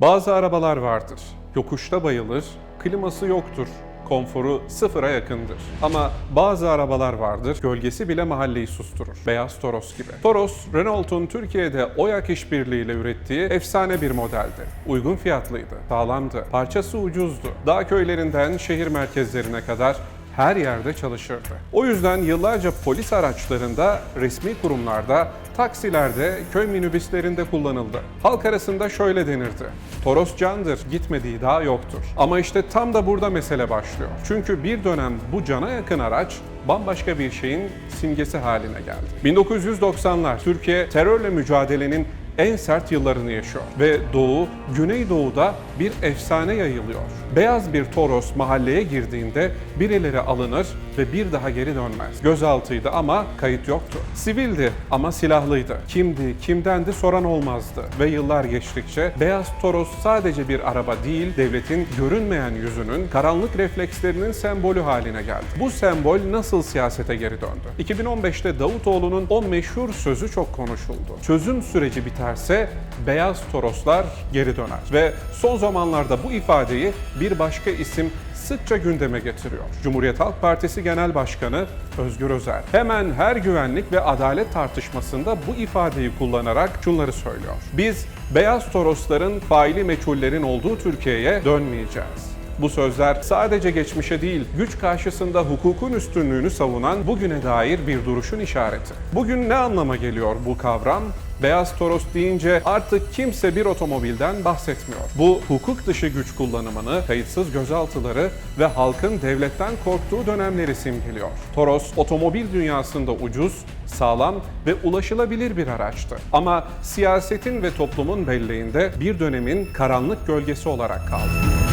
Bazı arabalar vardır. Yokuşta bayılır, kliması yoktur. Konforu sıfıra yakındır. Ama bazı arabalar vardır, gölgesi bile mahalleyi susturur. Beyaz Toros gibi. Toros, Renault'un Türkiye'de OYAK işbirliğiyle ürettiği efsane bir modeldi. Uygun fiyatlıydı, sağlamdı, parçası ucuzdu. Dağ köylerinden şehir merkezlerine kadar her yerde çalışırdı. O yüzden yıllarca polis araçlarında, resmi kurumlarda, taksilerde, köy minibüslerinde kullanıldı. Halk arasında şöyle denirdi. Toros candır, gitmediği dağ yoktur. Ama işte tam da burada mesele başlıyor. Çünkü bir dönem bu cana yakın araç bambaşka bir şeyin simgesi haline geldi. 1990'lar Türkiye terörle mücadelenin en sert yıllarını yaşıyor ve Doğu, Güneydoğu'da bir efsane yayılıyor. Beyaz bir Toros mahalleye girdiğinde birileri alınır ve bir daha geri dönmez. Gözaltıydı ama kayıt yoktu. Sivildi ama silahlıydı. Kimdi, kimdendi soran olmazdı. Ve yıllar geçtikçe Beyaz Toros sadece bir araba değil, devletin görünmeyen yüzünün, karanlık reflekslerinin sembolü haline geldi. Bu sembol nasıl siyasete geri döndü? 2015'te Davutoğlu'nun o meşhur sözü çok konuşuldu. Çözüm süreci biterse beyaz toroslar geri döner. Ve son zamanlarda bu ifadeyi bir başka isim sıkça gündeme getiriyor. Cumhuriyet Halk Partisi Genel Başkanı Özgür Özel. Hemen her güvenlik ve adalet tartışmasında bu ifadeyi kullanarak şunları söylüyor. Biz beyaz torosların faili meçhullerin olduğu Türkiye'ye dönmeyeceğiz. Bu sözler sadece geçmişe değil, güç karşısında hukukun üstünlüğünü savunan bugüne dair bir duruşun işareti. Bugün ne anlama geliyor bu kavram? Beyaz Toros deyince artık kimse bir otomobilden bahsetmiyor. Bu hukuk dışı güç kullanımını, kayıtsız gözaltıları ve halkın devletten korktuğu dönemleri simgeliyor. Toros, otomobil dünyasında ucuz, sağlam ve ulaşılabilir bir araçtı. Ama siyasetin ve toplumun belleğinde bir dönemin karanlık gölgesi olarak kaldı.